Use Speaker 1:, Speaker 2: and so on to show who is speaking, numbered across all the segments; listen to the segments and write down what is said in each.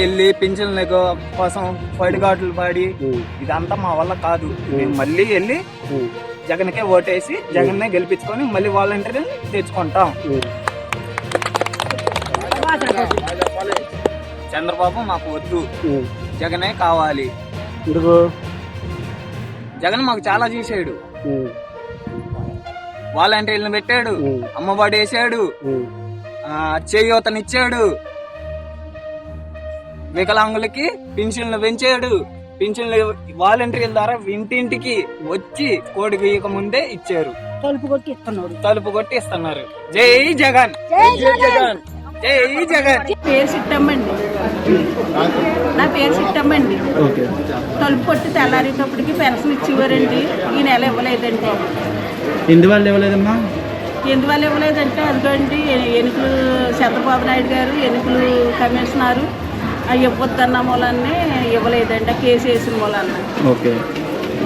Speaker 1: వెళ్ళి పింఛన్ల కోసం పడిగాట్లు పాడి ఇదంతా మా వల్ల కాదు. మేము మళ్ళీ వెళ్ళి జగన్కే ఓటేసి జగన్నే గెలిపించుకొని మళ్ళీ వాలంటీర్ తెచ్చుకుంటాం. చంద్రబాబు మాకు వద్దు. జగనే కావాలి. జగన్ మాకు చాలా చేసాడు
Speaker 2: ఉమ్,
Speaker 1: వాలంటీర్లను పెట్టాడు. అమ్మఒడి వేసాడు చేయూతనిచ్చాడు. వికలాంగులకి పింఛన్లు పెంచాడు. పింఛన్లు వాలంటీర్ల ద్వారా ఇంటింటికి వచ్చి కోడి గీయక ముందే ఇచ్చారు.
Speaker 3: తలుపు కొట్టి ఇస్తున్నాడు.
Speaker 1: తలుపు కొట్టి ఇస్తున్నారు. జై జగన్. జగన్. జై జగన్.
Speaker 3: పేరు సిట్టమ్మండి. నా పేరు సిట్టమ్మండి.
Speaker 2: ఓకే.
Speaker 3: తలుపు కొట్టి తెల్లారేటప్పటికి పెన్షన్ ఇచ్చేవారండి. ఈ నెల ఇవ్వలేదండి.
Speaker 2: ఎందువల్ల ఇవ్వలేదమ్మా?
Speaker 3: ఎందువల్ల ఇవ్వలేదంటే అదిగోండి ఎన్నికలు చంద్రబాబు నాయుడు గారు ఎన్నికలు కమిషనరు ఇవ్వద్దన్న మూలాన్ని ఇవ్వలేదండి కేసు వేసిన మూలాన్ని
Speaker 2: ఓకే.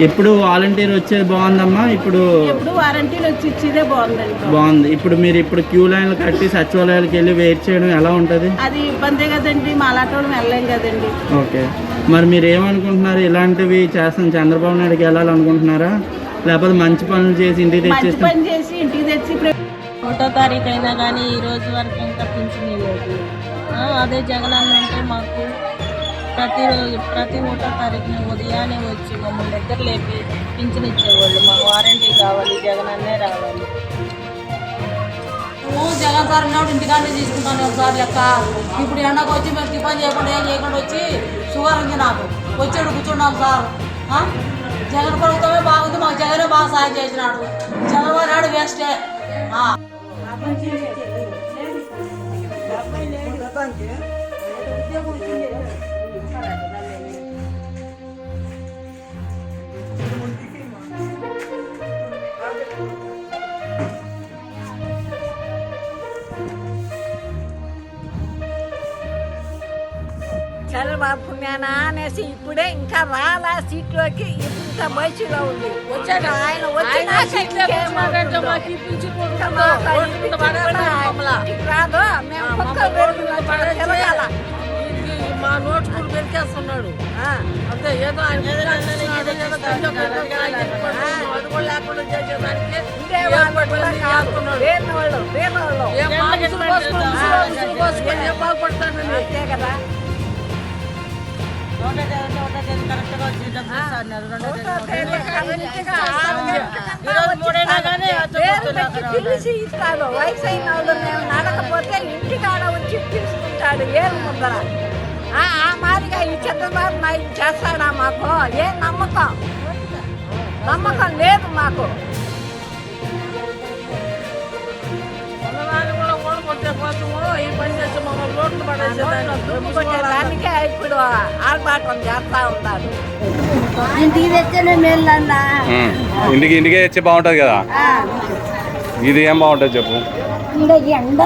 Speaker 2: ఎప్పుడు వాలంటీర్ వచ్చేది బాగుందమ్మా? ఇప్పుడు
Speaker 3: ఎప్పుడు వారంటీలు వచ్చి ఇచ్చేదే బాగుందండి.
Speaker 2: బాగుంది. ఇప్పుడు మీరు ఇప్పుడు క్యూ లైన్లు కట్టి సచివాలయాలకు వెళ్ళి వెయిట్ చేయడం ఎలా ఉంటుంది?
Speaker 3: అది ఇబ్బందే కదండి మాలాటోళ్ళం వెళ్ళలేం కదండి.
Speaker 2: ఓకే. మరి మీరు ఏమనుకుంటున్నారు? ఇలాంటివి చేస్తాం. చంద్రబాబు నాయుడుకి వెళ్ళాలనుకుంటున్నారా? లేకపోతే మంచి పనులు చేసి ఇంటికి
Speaker 3: మంచి
Speaker 2: తెచ్చేస్తాం?
Speaker 3: పని చేసి ఇంటికి తెచ్చి
Speaker 4: ఒకటో తారీఖు అయినా కానీ ఈ రోజు వరకు ఇంకా పింఛన్ ఇవ్వలేదు. ఆ, అదే జగన్ అంటే మాకు ప్రతిరోజు ప్రతి ఒకటో తారీఖున ఉదయాన్నే వచ్చి మమ్మల్ని దగ్గర లేపి పింఛన్ ఇచ్చేవాళ్ళు. మాకు వారంటీ కావాలి జగన్ రావాలి.
Speaker 5: నువ్వు జగన్ సార్ ఉన్నప్పుడు ఇంటికాడే తీసుకుంటాను ఒకసారి లెక్క. ఇప్పుడు ఎండకు వచ్చి మేము టిఫిన్ చేయకుండా ఏం చేయకుండా వచ్చి షుగర్ ఉంది నాకు. వచ్చాడు కూర్చున్నాం సార్. జగన్ ప్రభుత్వమే బాగుంది మాకు జగనే బాగా సహాయం చేసినాడు. చంద్రబాబు నాయుడు వేస్టే. ఆ.
Speaker 6: చంద్రబాబు పుణ్యానా అనేసి ఇప్పుడే ఇంకా రాలా సీట్లోకి ఇంత వయసులో ఉంది వచ్చాడు ఆయన వచ్చిన సీట్లకే
Speaker 5: మాకంటే మాకు ఈ పింఛన్
Speaker 6: ఇంకా
Speaker 5: కొడుకుందా?
Speaker 6: మాకు
Speaker 5: రోడ్డు మీద
Speaker 6: ఇంటికి
Speaker 5: పడేస్తాడు
Speaker 6: కూడా
Speaker 5: మమ్మల్ని. ఏం ఏం బాగుపడతానండి
Speaker 6: అంతే కదా.
Speaker 4: కానీ
Speaker 6: పేరు పెట్టి పిలిచి ఇస్తాడు వయసు అయిన వాళ్ళు మేము నడకపోతే ఇంటికాడ వచ్చి పిలుచుకుంటాడు. ఏరు ముందర. ఈ చంద్రబాబు నాయుడు చేస్తాడా మాకు ఏ నమ్మకం నమ్మకం లేదు మాకు ఇప్పుడు ఆర్భాటం చేస్తా ఉన్నారు
Speaker 3: ఇంటికి తెచ్చిన.
Speaker 7: ఇంటికి ఇంటికే తెచ్చి బాగుంటుంది కదా ఇది ఏం బాగుంటుంది చెప్పు
Speaker 3: ఎండ.